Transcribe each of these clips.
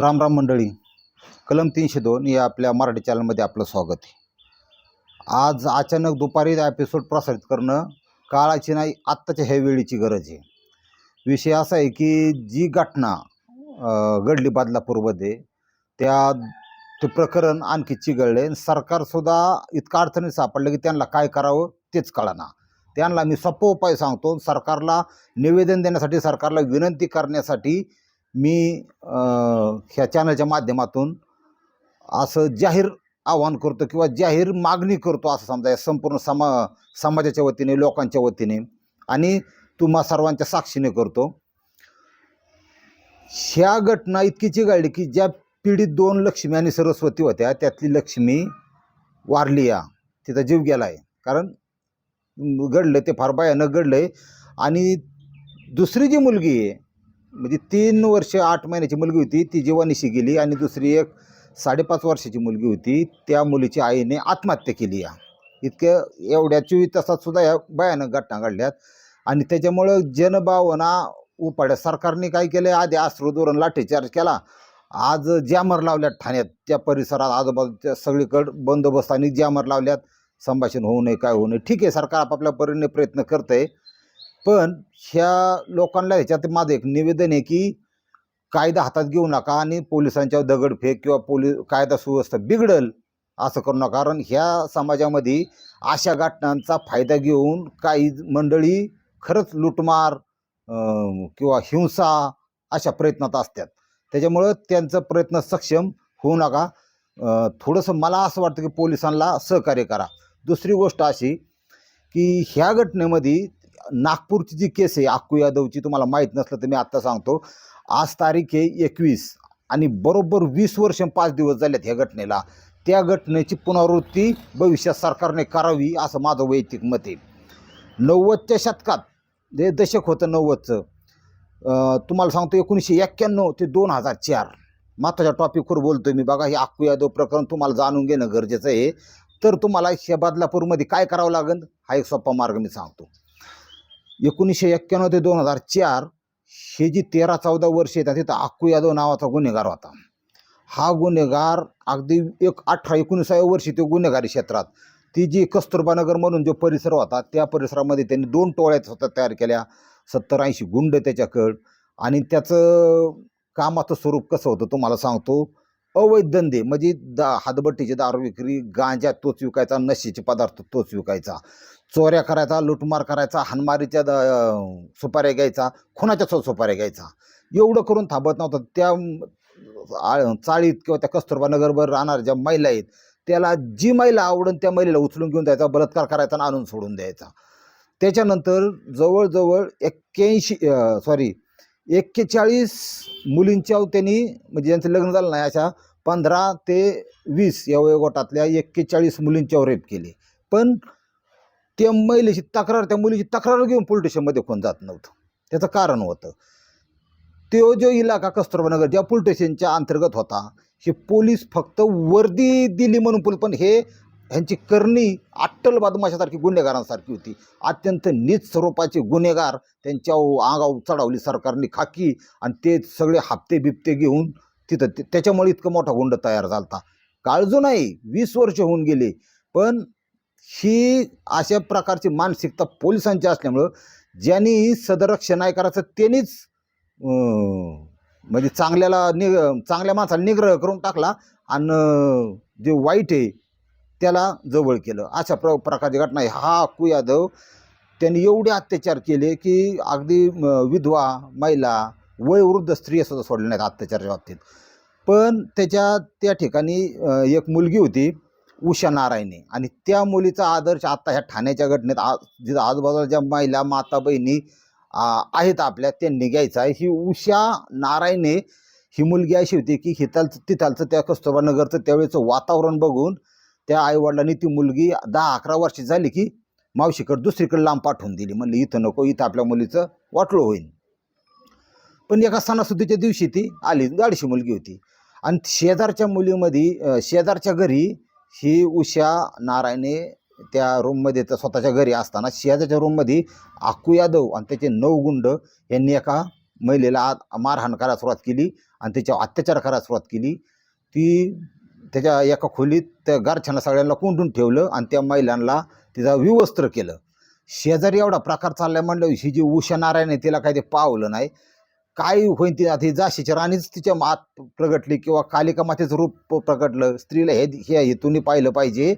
राम राम मंडळी कलम तीनशे दोन या आपल्या मराठी चॅनलमध्ये आपलं स्वागत आहे. आज अचानक दुपारी एपिसोड प्रसारित करणं काळाची नाही आत्ताच्या ह्या वेळीची गरज आहे. विषय असा आहे की जी घटना घडली बदलापूरमध्ये त्या ते प्रकरण आणखी चिघळले आणि सरकारसुद्धा इतकं अडचणीत सापडलं की त्यांना काय करावं तेच कळना. त्यांना मी सोपं उपाय सांगतो सरकारला निवेदन देण्यासाठी सरकारला विनंती करण्यासाठी मी ह्या चॅनलच्या माध्यमातून असं जाहीर आवाहन करतो किंवा जाहीर मागणी करतो असं समजा या संपूर्ण समा समाजाच्या वतीने लोकांच्या वतीने आणि तुम्हा सर्वांच्या साक्षीने करतो. ह्या घटना इतकी चिघळली की ज्या पिढीत दोन लक्ष्मी आणि सरस्वती होत्या त्यातली लक्ष्मी वारली या तिचा जीव गेला आहे कारण घडलं ते फार भयानक घडलं आहे आणि दुसरी जी मुलगी आहे म्हणजे तीन वर्ष आठ महिन्याची मुलगी होती ती जीवानिशी गेली आणि दुसरी एक साडेपाच वर्षाची मुलगी होती. त्या मुलीच्या आईने आत्महत्या केली या. इतक्या एवढ्या चोवीस तासात सुद्धा या भयानक घटना घडल्यात. आणि त्याच्यामुळं जनभावना उपाड्या सरकारने काय केलं आधी आश्रू धोरण लाठीचार्ज केला. आज जॅमर लावल्यात ठाण्यात. त्या परिसरात आजूबाजूच्या सगळीकडं बंदोबस्त आणि जॅमर लावल्यात. संभाषण होऊ नये काय होऊ नये. ठीक आहे सरकार आपापल्या परीने प्रयत्न करतं आहे पण ह्या लोकांना ह्याच्यात माझं एक निवेदन आहे की कायदा हातात घेऊ नका आणि पोलिसांच्या दगडफेक किंवा पोलीस कायदा सुव्यवस्था बिघडल असं करू नका. कारण ह्या समाजामध्ये अशा घटनांचा फायदा घेऊन काही मंडळी खरंच लुटमार किंवा हिंसा अशा प्रयत्नात असतात. त्याच्यामुळं त्यांचं प्रयत्न सक्षम होऊ नका. थोडंसं मला असं वाटतं की पोलिसांना सहकार्य करा. दुसरी गोष्ट अशी की ह्या घटनेमध्ये नागपूरची जी केस आहे आक्कू यादवची तुम्हाला माहीत नसलं तर मी आत्ता सांगतो. आज तारीख आहे एकवीस आणि बरोबर वीस वर्ष पाच दिवस झालेत ह्या घटनेला. त्या घटनेची पुनरावृत्ती भविष्यात सरकारने करावी असं माझं वैयक्तिक मत आहे. नव्वदच्या शतकात जे दशक होतं नव्वदचं तुम्हाला सांगतो एकोणीसशे एक्क्याण्णव ते दोन हजार चार. महत्त्वाच्या टॉपिकवर बोलतो मी. बघा हे आक्कू यादव प्रकरण तुम्हाला जाणून घेणं गरजेचं आहे. तर तुम्हाला हे बदलापूरमध्ये काय करावं लागेल? हा एक सोपा मार्ग मी सांगतो. एकोणीसशे एक्क्याण्णव ते दोन हजार चार हे जी तेरा चौदा वर्ष येतात तिथं आक्कू यादव नावाचा गुन्हेगार होता. हा गुन्हेगार अगदी एक अठरा एकोणीसाव्या वर्षी तो गुन्हेगारी क्षेत्रात. ती जी कस्तुरबानगर म्हणून जो परिसर होता त्या परिसरामध्ये त्यांनी दोन टोळ्या स्वतः तयार केल्या. सत्तर ऐंशी गुंड त्याच्याकडं. आणि त्याचं कामाचं स्वरूप कसं होतं तुम्हाला सांगतो. अवैध धंदे म्हणजे दा हातभट्टीची दारू विक्री गांजा तोच विकायचा नशेचे पदार्थ तोच विकायचा चोऱ्या करायचा लुटमार करायचा हानमारीच्या द सुपाऱ्या घ्यायचा खुनाच्या सो सुपाऱ्या घ्यायचा. एवढं करून थांबत नव्हतं. त्या चाळीत किंवा त्या कस्तुरबा नगरभर राहणाऱ्या ज्या महिला आहेत त्याला जी महिला आवडून त्या महिलेला उचलून घेऊन द्यायचा बलात्कार करायचा आणि आणून सोडून द्यायचा. त्याच्यानंतर जवळजवळ एक्क्याऐंशी सॉरी एक्केचाळीस मुलींच्या त्यांनी म्हणजे ज्यांचं लग्न झालं नाही अशा पंधरा ते वीस या वयोगटातल्या एक्केचाळीस मुलींच्यावर रेप केले. पण त्या महिलेची तक्रार त्या मुलीची तक्रार घेऊन पोलीस स्टेशनमध्ये कोण जात नव्हतं. त्याचं कारण होतं. तो जो इलाका कस्तुरबा नगर ज्या पोलीस स्टेशनच्या अंतर्गत होता हे पोलीस फक्त वर्दी दिली म्हणून पण हे ह्यांची करणी अट्टल बदमाशासारखी गुन्हेगारांसारखी होती. अत्यंत नीच स्वरूपाचे गुन्हेगार त्यांच्या अंगावर चढावली सरकारने खाकी आणि ते सगळे हप्ते बिप्ते घेऊन तिथं ते- त्याच्यामुळे इतकं मोठा गुंड तयार झाला होता काळजू नाही वीस वर्ष होऊन गेले. पण ही अशा प्रकारची मानसिकता पोलिसांची असल्यामुळं ज्यांनी सदरक्षण नाही करायचं त्यांनीच म्हणजे चांगल्याला निग चांगल्या माणसाला निग्रह करून टाकला आणि जे वाईट आहे त्याला जवळ केलं. अशा प्र प्रकारची घटना आहे. हा अक्कू यादव त्यांनी एवढे अत्याचार केले की अगदी विधवा महिला वयोवृद्ध स्त्रिया सुद्धा सोडल्या नाहीत अत्याचाराच्या बाबतीत. पण त्याच्या त्या ठिकाणी एक मुलगी होती उषा नारायणे. आणि त्या मुलीचा आदर्श आत्ता ह्या ठाण्याच्या घटनेत आ जिथं आजूबाजूला ज्या महिला माता बहिणी आ, आहेत आपल्या त्यांनी घ्यायचा आहे. ही उषा नारायणे ही मुलगी अशी होती की हितालचं तिथालचं त्या कस्तुरबा नगरचं त्यावेळेचं वातावरण बघून त्या आईवडिलांनी ती मुलगी दहा अकरा वर्षी झाली की मावशीकडे दुसरीकडे लांब पाठवून दिली. म्हणलं इथं नको इथं आपल्या मुलीचं वाटलं होईल पण एका सणासुदीच्या दिवशी ती आली गाडीशी मुलगी होती. आणि शेजारच्या मुलीमध्ये शेजारच्या घरी ही उषा नारायणे त्या रूममध्ये तर स्वतःच्या घरी असताना शेजारच्या रूममध्ये आकू यादव आणि त्याचे नऊ गुंड यांनी एका महिलेला आत मारहाण करायला सुरुवात केली आणि त्याच्यावर अत्याचार करायला सुरुवात केली. ती त्याच्या एका खोलीत त्या गारछाना सगळ्यांना कोंडून ठेवलं आणि त्या महिलांना तिचा विवस्त्र केलं. शेजारी एवढा प्रकार चाललाय म्हणलं ही जी उषा नारायण आहे तिला काही ते पावलं नाही. काय होईन ती? आता जाशीची राणीच तिच्या मात प्रगटली किंवा कालिका मातेचं रूप प्रगटलं स्त्रीला हे ह्या हेतून पाहिलं पाहिजे.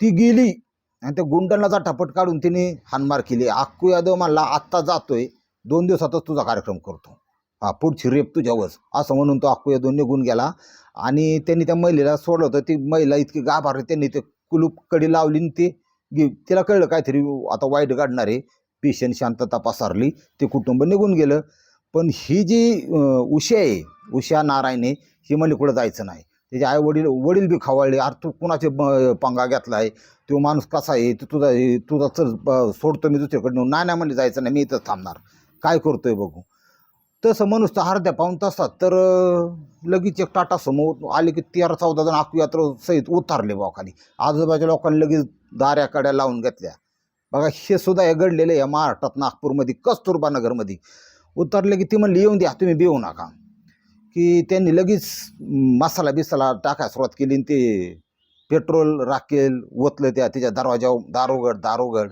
ती गेली आणि त्या गुंडांना जाटापट काढून तिने हानमार केली. आक्कू यादव म्हणला आत्ता जातोय. दोन दिवसातच तुझा कार्यक्रम करतो. हा पुढची रेप तुझ्यावरच. असं म्हणून तो अक्कू यादव निघून गेला. आणि त्यांनी त्या महिलेला सोडलं होतं. ती महिला इतकी गाभारली त्यांनी ते कुलूप कडी लावली आणि ते गे तिला कळलं काहीतरी आता वाईट काढणार आहे. पेशंट शांतता पसारली. ते कुटुंब निघून गेलं. पण ही जी उशा उषा आहे उषा नारायणे ही म्हणली कुठं जायचं नाही. त्याचे आई वडील वडील बी खवाळले. अरे तू कुणाचे पंगा घेतला आहे तो माणूस कसा आहे? तू तुझा तुझा चल ब- सोडतो मी दुसरीकडे नेऊन नाही नाही म्हणले जायचं नाही. मी इथंच थांबणार. काय करतोय बघू? तसं माणूस तर अर्ध्या पाऊन तासात तर लगेच एक टाटा समोर आले की तेरा चौदा जण आकुयात्रा सहित उतारले बा खाली. आजूबाजूच्या लोकांनी लगेच दाऱ्या कड्या लावून घेतल्या. बघा हे सुद्धा हे घडलेलं आहे या महाराष्ट्रात नागपूरमध्ये कस्तुरबा नगरमध्ये उतरले की ती म्हणली येऊन द्या तुम्ही बिवू नका. की त्यांनी लगेच मसाला बिसाला टाकायला सुरुवात केली आणि ते पेट्रोल राखेल ओतलं त्या तिच्या दरवाजा दारोगड दारोगड.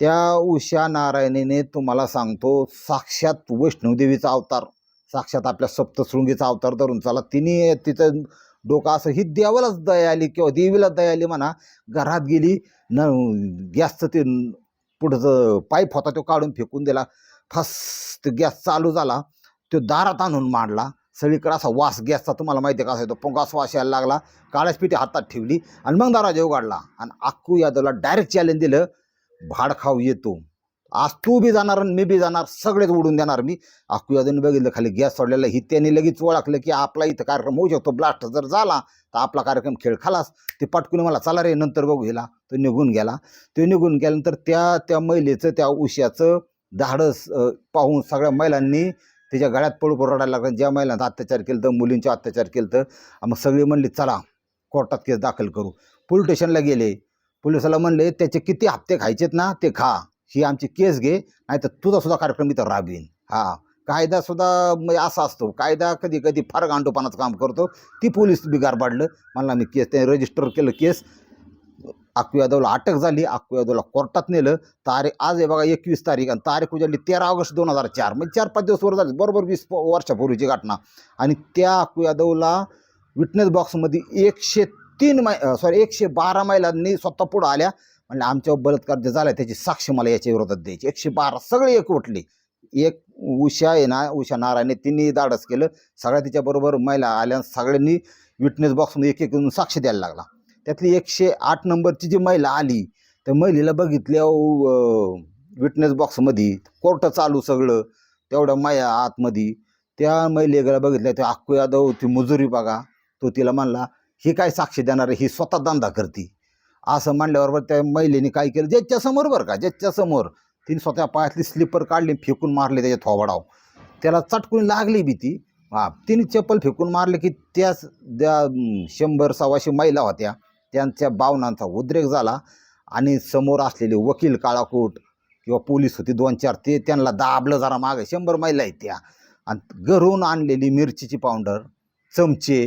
त्या उषा नारायणीने तुम्हाला सांगतो साक्षात वैष्णवदेवीचा अवतार साक्षात आपल्या सप्तशृंगीचा अवतार धरून चाला. तिने तिचं डोकं असं ही देवालाच दया आली किंवा देवीला दया आली म्हणा घरात गेली न गॅसचं ते पुढचं पाईप होता तो काढून फेकून दिला. फस्त गॅस चालू झाला तो दारात आणून मांडला. सगळीकडे असा वास गॅसचा तुम्हाला माहिती आहे का? असा तो पोंगास वास यायला लागला. काळ्याच पिठी हातात ठेवली आणि मग दाराजेव काढला आणि अक्कू यादवला डायरेक्ट चॅलेंज दिलं. भाड खाऊ येतो. आज तू बी जाणार आणि मी बी जाणार सगळेच उडून देणार मी. अक्कू बघितलं खाली गॅस सोडलेला ही त्यांनी लगेच ओळखलं की आपला इथं कार्यक्रम होऊ शकतो. ब्लास्ट जर झाला तर आपला कार्यक्रम खेळ खालास. ते पटकून मला चला रे नंतर बघू गेला तो निघून गेला. तो निघून गेल्यानंतर त्या त्या महिलेचं त्या उश्याचं धाडस पाहून सगळ्या महिलांनी त्याच्या गळ्यात पळू पळू रडायला लागलं. ज्या महिलांचा अत्याचार केलं तर मुलींचा अत्याचार केलं तर मग सगळी म्हणली चला कोर्टात केस दाखल करू. पोलीस स्टेशनला गेले. पोलिसाला म्हणले त्याचे किती हप्ते खायचेत ना ते खा. ही आमची केस घे नाही तर तुझा सुद्धा कार्यक्रम इथं राबवीन. हा. कायदा सुद्धा म्हणजे असा असतो. कायदा कधी कधी फार गांडोपानाचं काम करतो. ती पोलीस बिगार पाडलं. मला मी केस त्याने रजिस्टर केलं केस. अक्कू यादवला अटक झाली. अक्कू यादवला कोर्टात नेलं. तारीख आज आहे बघा एकवीस तारीख आणि तारीख उजाडली तेरा ऑगस्ट दोन हजार चार. म्हणजे चार पाच दिवस वर झाले. बरोबर वीस वर्षापूर्वीची घटना. आणि त्या अक्कू यादवला विटनेस बॉक्समध्ये एकशे तीन मै सॉरी एकशे बारा महिलांनी स्वतः पुढं आल्या. म्हणजे आमच्यावर बलात्कार जे झाला त्याची साक्ष मला याच्या विरोधात द्यायची. एकशे बारा सगळे एक उठले. एक उषा आहे ना उषा नारायणने तिने धाडस केलं. सगळ्या तिच्याबरोबर महिला आल्या सगळ्यांनी विटनेस बॉक्समध्ये एक एक साक्ष द्यायला लागला. त्यातली एकशे आठ नंबरची जी महिला आली त्या महिलेला बघितल्या विटनेस बॉक्समध्ये कोर्ट चालू सगळं तेवढ्या माया आतमध्ये त्या महिलेला बघितल्या त्या अक्कू यादव ती मुजुरी बघा. तो तिला म्हणला ही काय साक्ष देणार आहे? ही स्वतः धंदा करते. असं म्हणल्याबरोबर त्या महिलेने काय केलं? ज्याच्या समोर बरं का ज्याच्या समोर. तिने स्वतः पायातली स्लिपर काढली फेकून मारली त्याच्या थोबाडाव त्याला चटकून लागली बी ती. हां तिने चप्पल फेकून मारले की त्याच त्या शंभर सव्वाशे महिला होत्या. त्यांच्या भावनांचा उद्रेक झाला आणि समोर असलेले वकील काळाकोट किंवा पोलीस होते दोन चार ते त्यांना दाबलं जरा मागे. शंभर महिला आहेत त्या. आणि घरून आणलेली मिरचीची पावडर चमचे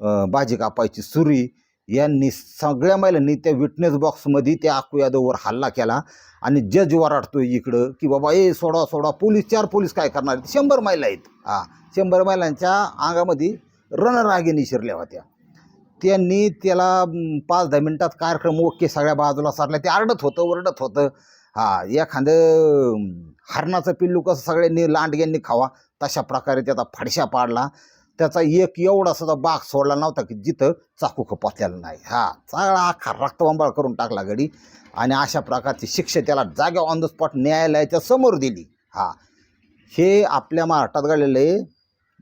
बाजी कापायची सुरी यांनी सगळ्या महिलांनी त्या विटनेस बॉक्समध्ये त्या आकू यादववर हल्ला केला आणि जज वराडतोय इकडं की बाबा ए सोडा सोडा पोलीस चार पोलीस काय करणार आहेत? शंभर महिला आहेत. हा शंभर महिलांच्या अंगामध्ये रणरागिनी शिरल्या होत्या. त्यांनी त्याला पाच दहा मिनटात कार्यक्रम ओके सगळ्या बाजूला सारला ते आरडत होतं ओरडत होतं. हा एखादं हरणाचं पिल्लू कसं सगळ्यांनी लांडग्यांनी खावा तशा प्रकारे त्याचा फडशा पाडला. त्याचा एक एवढा सुद्धा बाग सोडला नव्हता की जिथं चाकू खपसलेला नाही. हा सगळा अख्खा रक्तबंबाळ करून टाकला गडी आणि अशा प्रकारची शिक्षा त्याला जाग्या ऑन द स्पॉट न्यायालयाच्या समोर दिली. हा हे आपल्या महाराष्ट्रात घडलेले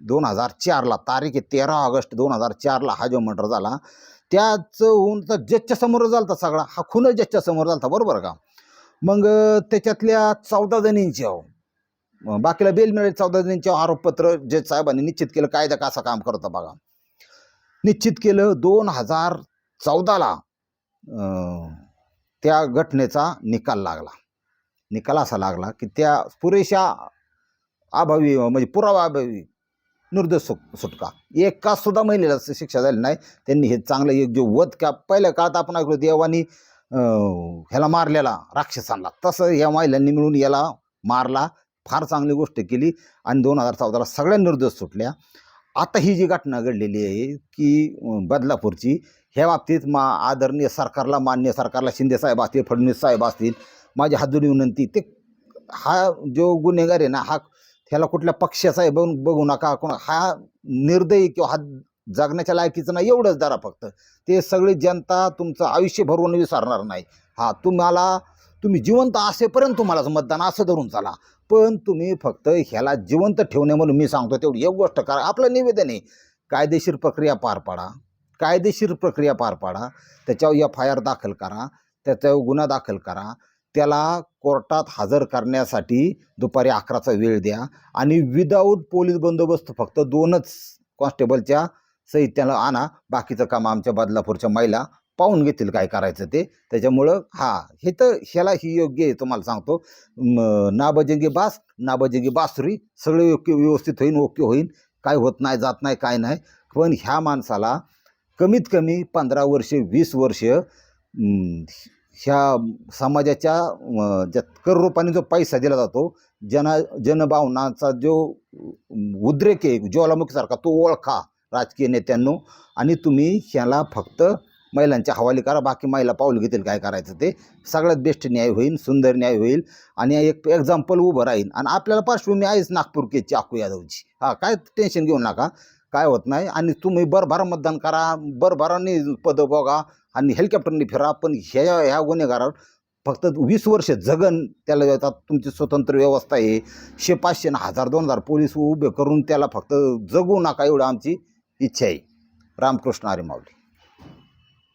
दोन हजार चारला तारीख आहे तेरा ऑगस्ट दोन हजार चारला हा जो मर्डर झाला त्याच होऊन तर जजच्या समोर झाला सगळा. हा खूनच जजच्या समोर झाला बरोबर का? मग त्याच्यातल्या चौदा जणींची आहो. बाकीला बेल मिळेल चौदा जणींचे आरोपपत्र जज साहेबांनी निश्चित केलं कायदा कसा काम करतं बघा. निश्चित केलं दोन हजार चौदाला त्या घटनेचा निकाल लागला. निकाल असा लागला की त्या पुरेशा अभावी म्हणजे पुरावा अभावी निर्दोष सु सुटका. एका सुद्धा महिलेला शिक्षा झाली नाही. त्यांनी हे चांगलं एक जो वध का पहिल्या काळात आपण ऐकलो देवानी ह्याला मारलेला राक्षसांना. तसं या महिलांनी मिळून याला मारला. फार चांगली गोष्ट केली आणि दोन हजार चौदाला सगळ्या निर्दोष सुटल्या. आता ही जी घटना घडलेली आहे की बदलापूरची ह्या बाबतीत मा आदरणीय सरकारला मान्य सरकारला शिंदे साहेब असतील फडणवीस साहेब असतील माझी हातोरी विनंती ते हा जो गुन्हेगार आहे ना हा ह्याला कुठल्या पक्षाचा आहे बघून बघू नका कोण हा निर्दयी किंवा हा जगण्याच्या लायकीचं नाही एवढंच जरा फक्त. ते सगळी जनता तुमचं आयुष्य भरवून विसरणार नाही. हा तुम्हाला तुम्ही जिवंत असेपर्यंत तुम्हालाच मतदान असं धरून चाला. पण तुम्ही फक्त ह्याला जिवंत ठेवणे म्हणून मी सांगतो तेवढी एक गोष्ट करा. आपलं निवेदन आहे कायदेशीर प्रक्रिया पार पाडा. कायदेशीर प्रक्रिया पार पाडा. त्याच्यावर एफ आय आर दाखल करा. त्याच्यावर गुन्हा दाखल करा. त्याला कोर्टात हजर करण्यासाठी दुपारी अकराचा वेळ द्या. आणि विदाऊट पोलीस बंदोबस्त फक्त दोनच कॉन्स्टेबलच्या साहित्याला आणा. बाकीचं काम आमच्या बदलापूरच्या महिला पाहून घेतील काय करायचं ते. त्याच्यामुळं हा हे तर ह्याला ही योग्य आहे तुम्हाला सांगतो. नाबजंगी बास नाबजंगी बासुरी सगळे योग्य व्यवस्थित होईन ओके होईन. काय होत नाही जात नाही काय नाही. पण ह्या माणसाला कमीत कमी पंधरा वर्षे वीस वर्ष ह्या समाजाच्या ज्या कर रूपाने जो पैसा दिला जातो जना जनभावनाचा जो उद्रेक आहे ज्वालामुखीसारखा तो ओळखा राजकीय नेत्यांनो. आणि तुम्ही ह्याला फक्त महिलांच्या हवाली करा बाकी महिला पाऊल घेतील काय करायचं ते. सगळ्यात बेस्ट न्याय होईल सुंदर न्याय होईल. आणि एक एक्झाम्पल उभं राहील. आणि आपल्याला पार्श्वभूमी आहेच नागपूर केची चाकू यादवची. हां काय टेन्शन घेऊ नका. काय होत नाही. आणि तुम्ही बरभरा मतदान करा. बरभराने पदं बघा. आणि हेलिकॉप्टरने फिरा. पण ह्या ह्या गुन्हेगारावर फक्त वीस वर्ष जगन त्याला तुमची स्वतंत्र व्यवस्था आहे. शे पाचशे ना हजार दोन हजार पोलीस उभे करून त्याला फक्त जगू नका एवढं आमची इच्छा आहे. रामकृष्ण आरे माऊली.